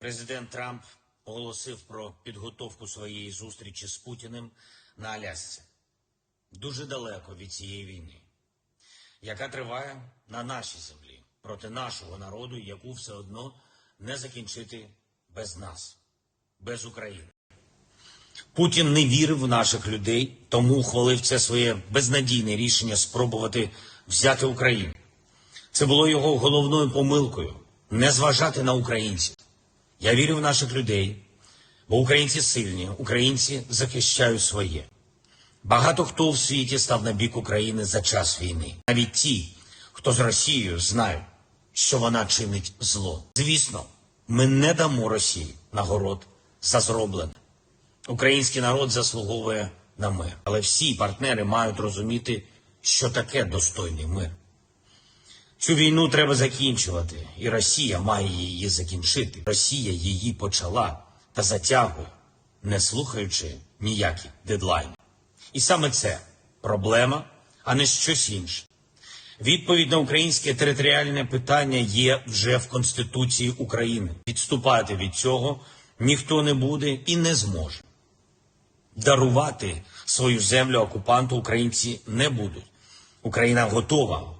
Президент Трамп оголосив про підготовку своєї зустрічі з Путіним на Алясці. Дуже далеко від цієї війни, яка триває на нашій землі проти нашого народу, яку все одно не закінчити без нас, без України. Путін не вірив в наших людей, тому ухвалив це своє безнадійне рішення спробувати взяти Україну. Це було його головною помилкою не зважати на українців. Я вірю в наших людей, бо українці сильні, українці захищають своє. Багато хто в світі став на бік України за час війни. Навіть ті, хто з Росією знають, що вона чинить зло. Звісно, ми не дамо Росії нагород за зроблене. Український народ заслуговує на мир, але всі партнери мають розуміти, що таке достойний мир. Цю війну треба закінчувати, і Росія має її закінчити. Росія її почала та затягує, не слухаючи ніякі дедлайни. І саме це проблема, а не щось інше. Відповідь на українське територіальне питання є вже в Конституції України. Відступати від цього ніхто не буде і не зможе. Дарувати свою землю окупанту українці не будуть. Україна готова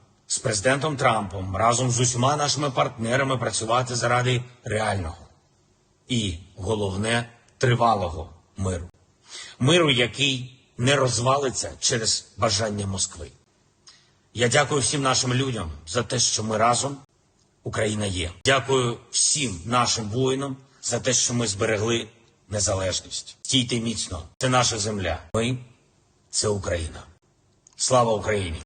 президентом Трампом, разом з усіма нашими партнерами працювати заради реального і, головне, тривалого миру. Миру, який не розвалиться через бажання Москви. Я дякую всім нашим людям за те, що ми разом. Україна є. Дякую всім нашим воїнам за те, що ми зберегли незалежність. Стійте міцно. Це наша земля. Ми це Україна. Слава Україні!